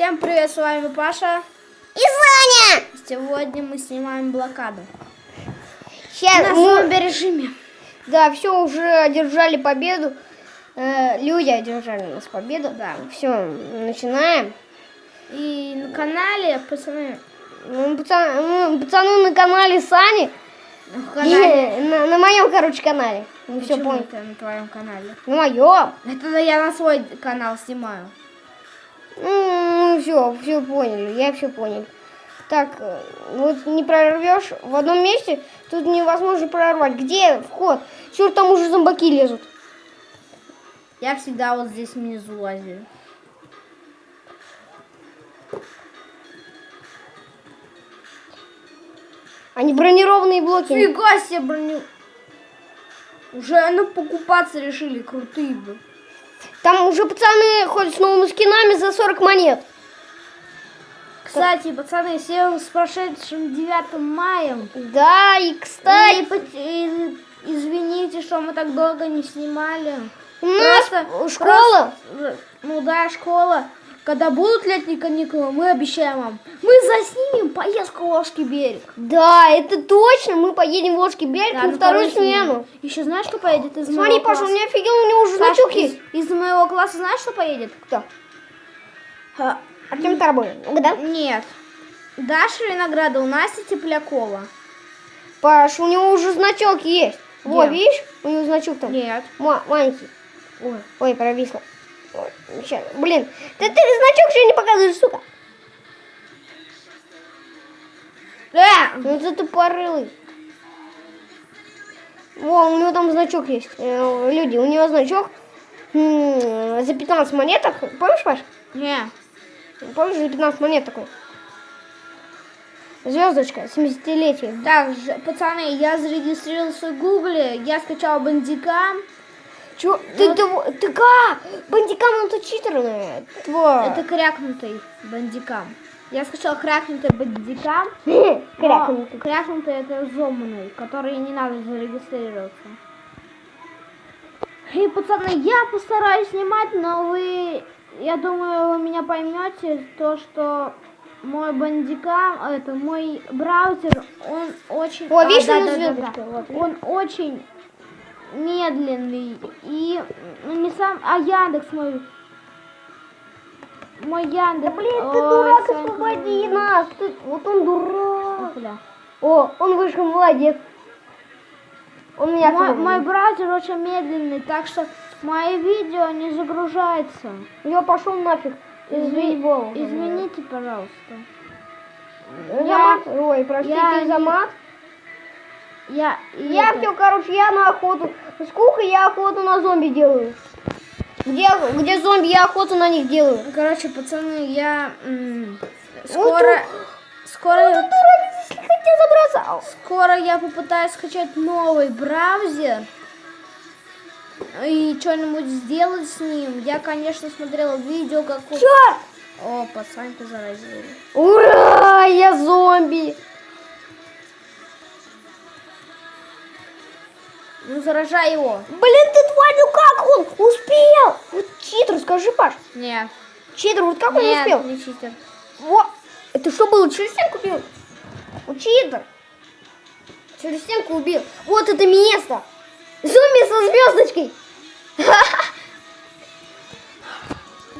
Всем привет, с вами Паша. И Саня! Сегодня мы снимаем блокаду. Сейчас На мы, зомби-режиме. да, все уже одержали победу. Э, люди одержали у нас победу. Да. Все, начинаем. И на канале, пацаны, Ну, пацан- ну, пацаны на канале Сани. на канале... И на, моем, короче, канале. Ну, все понял. на твоем канале? На моем. Это я на свой канал снимаю. Ну, все, все поняли, я все понял. Так, э, вот не прорвешь в одном месте, тут невозможно прорвать. Где вход? Черт, там уже зомбаки лезут. Я всегда вот здесь внизу лазю. Они бронированные блоки. Фига себе броню. Уже ну покупаться решили, крутые бы. Там уже пацаны ходят с новыми скинами за 40 монет. Кстати, пацаны, всем с прошедшим 9 маем. Да, и И кстати, поч- и извините, что мы так долго не снимали. у нас Просто- школа. просто, ну да, школа. Когда будут летние каникулы, мы обещаем вам, мы заснимем поездку в Ложки берег. Да, это точно. Мы поедем в Ложки берег Да, на вторую смену. Еще знаешь, что поедет из Смотри, моего Паша, у класса? меня офигел, у него уже Саш, значок из, из моего класса знаешь, что поедет? Кто? А, Артем Тарабулин. Да? нет. Даша Винограда у Насти Теплякова. Паш, у него уже значок есть. Где? видишь? У него значок там. Нет. Ма- маленький. Ой, ой, провисло. Блин, ты, ты значок еще не показываешь, сука. Э! Ну это тупорылый. Во, у него там значок есть. Э, люди, у него значок м, за 15 монеток. Помнишь, Паш? Не. Помнишь, за 15 монет такой? Звездочка, 70-летие. Так, пацаны, я зарегистрировался в Гугле, я скачал бандика. Чё? Ты, ты, ты как? Бандикам это читерное. Тварь. Это крякнутый бандикам. Я скачал крякнутый бандикам. Крякнутый. Крякнутый это взломанный, который не надо зарегистрироваться. И, пацаны, я постараюсь снимать, но вы, я думаю, вы меня поймете, то, что мой бандикам, это мой браузер, он очень... О, видишь, да, да, да, да. вот. Он очень медленный и ну, не сам, а Яндекс мой. Мой Яндекс. Блин, ты Ой, дурак, Санька. освободи нас. Ты- вот он дурак. Бля. О, он вышел, молодец. Он меня Мой, освободил. мой браузер очень медленный, так что мои видео не загружается. Я пошел нафиг. Изви- Извини, Извините, пожалуйста. Я- мат? Ой, простите я за мат. Я, Я это- все, короче, я на охоту. С кухой я охоту на зомби делаю. Где, где зомби, я охоту на них делаю. Короче, пацаны, я Вот скоро, скоро, Дурак, если забраться. скоро я попытаюсь скачать новый браузер и что-нибудь сделать с ним. Я, конечно, смотрела видео, как... Черт! О, пацанку заразили. Ура, я зомби. Ну, заражай его. Блин, ты тварь, ну как он успел? Вот читер, скажи, Паш. Нет. Читер, вот как он Нет, успел? не читер. Во! Это что было? Через стенку убил? Вот читер. Через стенку убил. Вот это место. Зомби со звездочкой.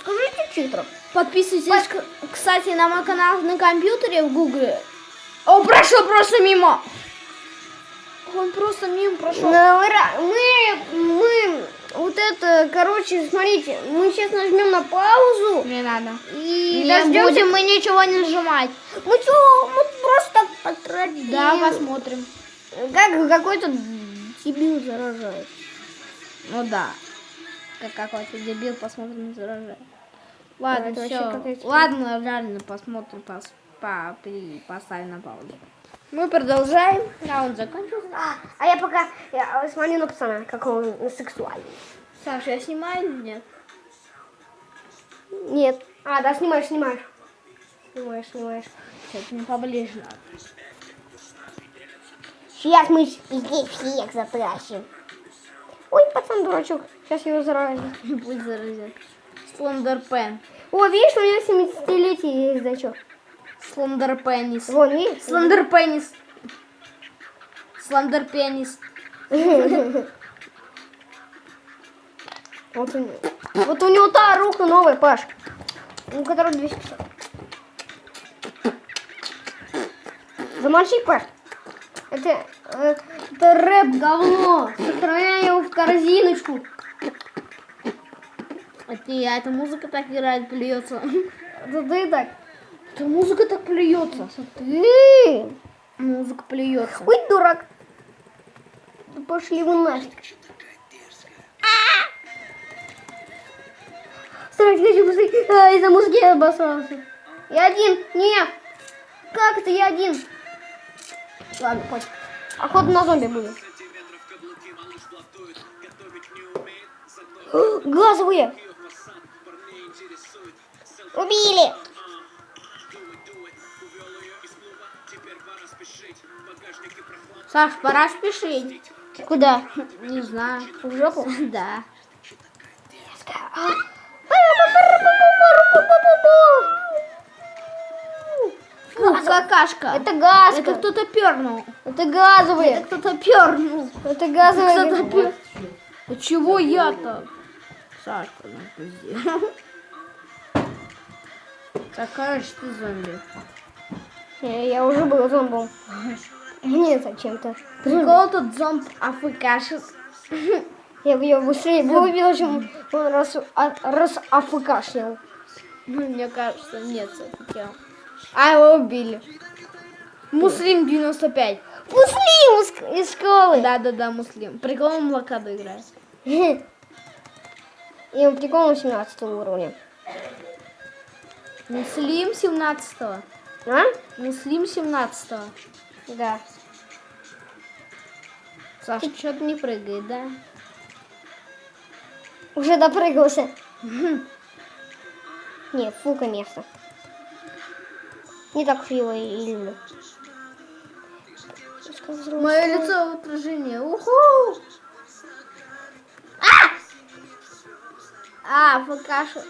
Скажите читером. Подписывайтесь, к- кстати, на мой канал на компьютере в гугле. О, прошел просто мимо. Он просто мимо прошел. Ну, Мы, мы, вот это, короче, смотрите, мы сейчас нажмем на паузу Не надо. и Не дождемся- будем мы ничего не нажимать. Мы что, мы просто так потратили. Да, посмотрим. Как какой-то дебил заражает. Ну да. Как какой-то дебил, посмотрим, заражает. Ладно, это все. Ладно, реально посмотрим, пос, по, при- поставим на паузу. Мы продолжаем. Раунд закончился. А, а я пока я смотрю на пацана, как он сексуальный. Саша, я снимаю или нет? Нет. А, да, снимаешь, снимаешь. Снимаешь, снимаешь. Что-то мне поближе надо. Сейчас мы здесь всех затащим. Ой, пацан дурачок. Сейчас его заразит. Пусть заразит. Слендерпен. О, видишь, у меня 70-летие есть значок. Слендер пенис. Вон, видишь? Слендер пенис. Слендер пенис. Вот у него. Вот у него та рука новая, Паш. У которой 250. Замолчи, Паш. Это, э, это рэп говно. Сохраняй его в корзиночку. Это я, эта музыка так играет, плюется. Это ты так. Эта музыка так плюется. Ты. Музыка плюется. Ой, дурак. Да пошли вы нафиг. Стараюсь, хочу быстрее. А, из-за музыки я обоссался. Я один. Нет. Как это я один? Ладно, пофиг. Охота на зомби будет. Газовые. Убили. Саш, пора спешить. Куда? Не знаю. В жопу? Да. Фу, какашка. Это газка. Это кто-то пернул. Это газовые. Это кто-то пернул. Это газовые. Кто-то пер... А чего я-то? Сашка, ну пизде. Так, короче, ты зомби. Я, я уже был зомбом. Нет, зачем-то. Прикол тут зомб афкашит. Я бы ее быстрее бы убил, чем он раз, а, раз афкашлял. Ну, мне кажется, нет, все-таки. А его убили. Муслим 95. Муслим из, школы. Да-да-да, Муслим. Прикол он в блокаду играет. И он прикол 18 уровня. Муслим 17 А? Муслим 17 Да. Саша что-то не прыгает, да? Уже допрыгался. Нет, фу, конечно. Не так его и люблю. Мое лицо в отражении. Уху! А! А, покашу.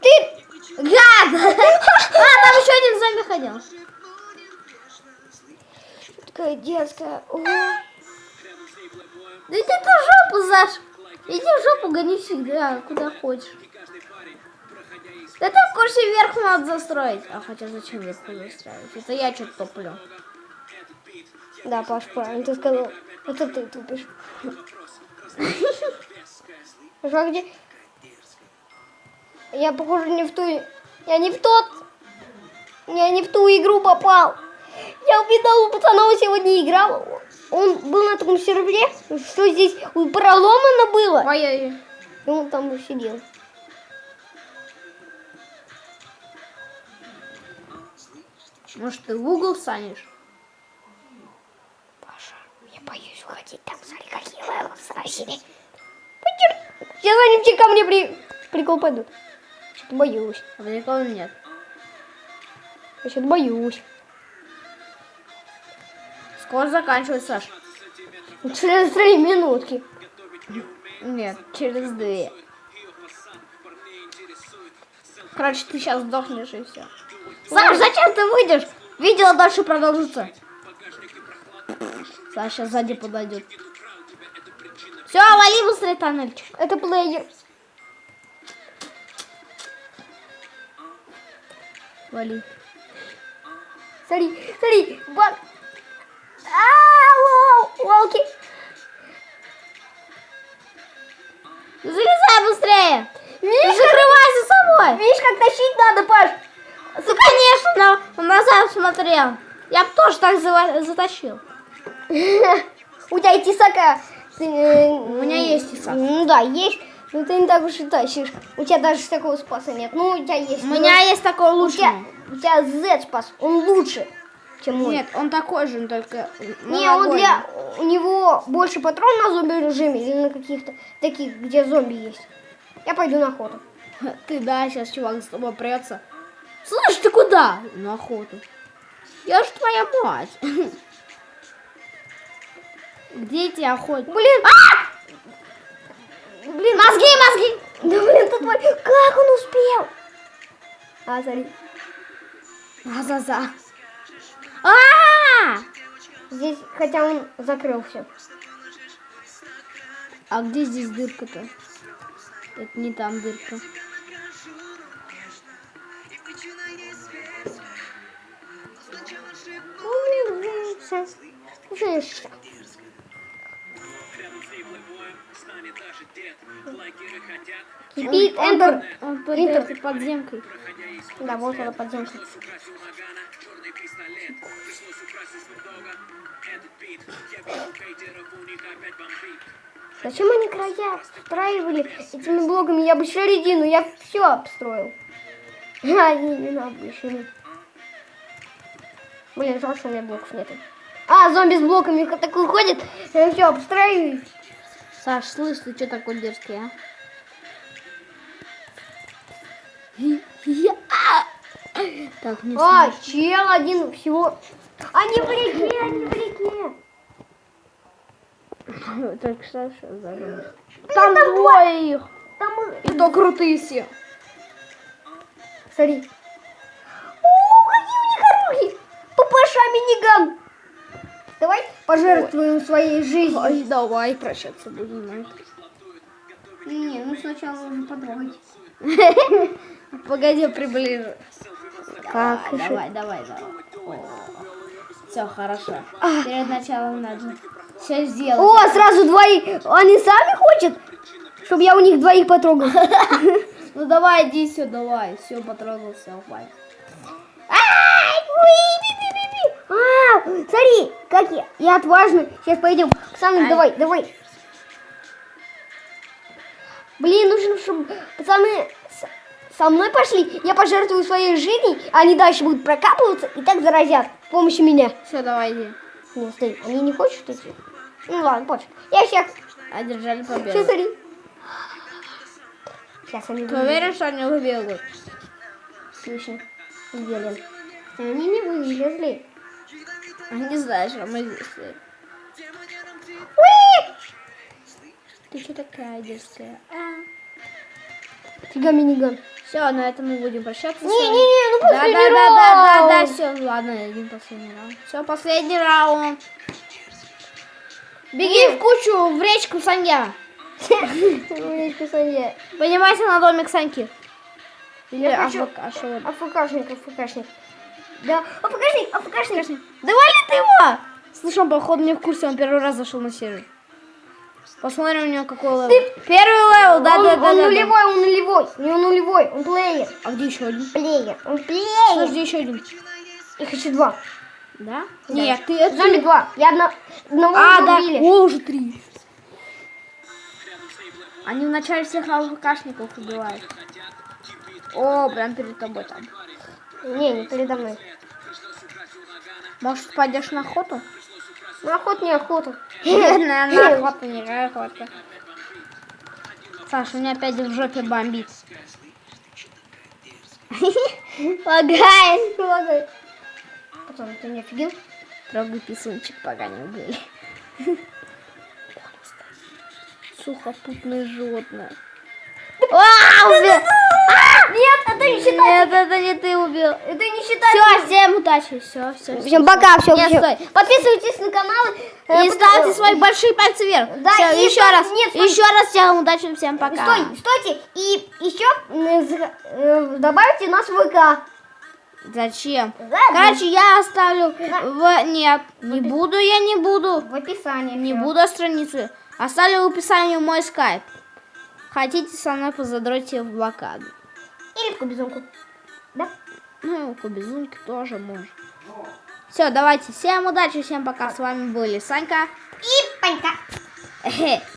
Ты! Гад! А, там еще один зомби ходил. Такая детская. О, Да иди ты в жопу, Саш. Иди в жопу, гони всегда, куда хочешь. Да там в курсе вверх надо застроить. А хотя зачем вверху застраивать? Это я что-то топлю. Да, Паш, правильно ты сказал. Это ты тупишь. Пошла где? Я, похоже, не в ту... Я не в тот... Я не в ту игру попал. Я увидел у пацанов сегодня играл. Он был на таком сервере, что здесь проломано было. Ой-ой-ой. И он там сидел. Может, ты в угол станешь? Паша, я боюсь уходить. Там, смотри, какие левелы сразили. Сейчас они все ко мне при... прикол пойдут. Что-то боюсь. А прикола нет. Я что-то боюсь. Скоро заканчивать, Саш. Через три минутки. Нет, через две. Короче, ты сейчас сдохнешь и все. Саш, зачем ты выйдешь? Видео дальше продолжится. Саша сзади подойдет. Все, вали быстрее тоннельчик. Это плеер. Вали. Смотри, смотри, бак. А, вау, волки. Залезай быстрее. Видишь, Закрывайся собой. видишь, как тащить надо, Паш? Ну, конечно, на- назад смотрел. Я бы тоже так затащил. У тебя и тесака. Ты, э, У меня есть тесак. Ну да, есть. Но ты не так уж и тащишь. У тебя даже такого спаса нет. Ну, у тебя есть. У меня есть такой лучший. у тебя Z спас. Он лучше, чем мой. Нет, он такой же, он только Не, он для... У него больше патрон на зомби режиме или на каких-то таких, где зомби есть. Я пойду на охоту. Ты, да, сейчас чувак с тобой прется. Слышь, ты куда? На охоту. Я ж твоя мать. Где эти охотники? Блин! Блин, Мозги, мозги! да блин, ты твой... Как он успел? А, смотри. Азаза. А! Здесь, хотя он закрыл все. А где здесь дырка-то? Это не там дырка. Слышишь? Кипит, Эндер. Он под Интер. этой подземкой. Да, вот она подземка. Зачем они края встраивали этими блоками? Я бы середину, я все обстроил. А, не, не надо еще. Блин, жалко, что у меня блоков нету. А, зомби с блоками х- такой ходит. Я все обстраиваю. Саш, слышь, ты что такой дерзкий, а? Так, не А, чел один всего. Они в реке, они в реке. смей. Так что что за Там двое их. Там И то крутые все. Смотри. О, какие у них оружие! Папаша миниган! Давай пожертвуем своей жизнью. Ой, давай прощаться будем. это. Не, ну сначала нужно потрогать. Погоди, приближу. Как А, давай, давай, давай. Все, хорошо. Перед началом надо все сделать. О, сразу двоих. Они сами хотят, чтобы я у них двоих потрогал. Ну давай, иди сюда, давай. Все, потрогал, все, хватит. Ай, А, смотри, как я, я отважный. Сейчас пойдем. Оксана, Ай. давай, давай. Блин, нужно, чтобы пацаны со мной пошли. Я пожертвую своей жизнью, а они дальше будут прокапываться и так заразят с помощью меня. Все, давай, иди. Не, стой, они не хотят идти? Ну ладно, пофиг. Я сейчас, Одержали сейчас победу. смотри. Сейчас они Ты уверен, что они убегут? Отлично. Уверен. Они не вылезли. Не знаю, что мы здесь. Уи! Ты что такая дерзкая? Фига миниган. Все, на этом мы будем прощаться. Не-не-не, ну Да, да, последний да, да, да, да, раунд. все, ладно, один последний раунд. Все, последний раунд. Беги в кучу, в речку Санья. Умничка, Саня. Поднимайся на домик Саньки. Или АФК, вот. АФКшник, АФКшник. Да, АФКшник, АФКшник. Да вали ты его! Слушай, он, походу, не в курсе, он первый раз зашел на сервер. Посмотрим у него какой левел. Первый левел, да, он, да, да, он да, да. нулевой, он нулевой. Не он нулевой, он плеер. А где еще один? Плеер, он плеер. где еще один? Их еще два. Да? Да. Нет, ты это... Зомби два. Я одно, одного А, да. убили. О, уже три. Они вначале всех АФКшников убивают. О, прям перед тобой там. Не, не передо мной. Может, пойдешь на охоту? На охоту, не охоту. На охоту, не охоту. Саша, у меня опять в жопе бомбит. Лагает. Лагает. Пацан, ты не офигел? Трогай писунчик, пока не убили. Сухопутное животное. Убил! Нет, это не считается. Нет, это не ты убил. Это не считается. Все, всем удачи. Все, все. Всем пока, все, Нет, стой. Подписывайтесь на канал. И ставьте свои большие пальцы вверх. Да, Всё, и еще стой, раз. нет, стой. еще раз всем удачи, всем пока. Стой, стойте. И еще э, э, добавьте нас в ВК. Зачем? Ладно. Короче, я оставлю в... Нет, не буду, я не буду. В описании. Не всё. буду страницы. Оставлю в описании мой скайп. Хотите со мной позадройте в блокаду. Или в кубизонку. Да? Ну, безумке тоже можно. Все, давайте. Всем удачи, всем пока. С вами были Санька. И панька.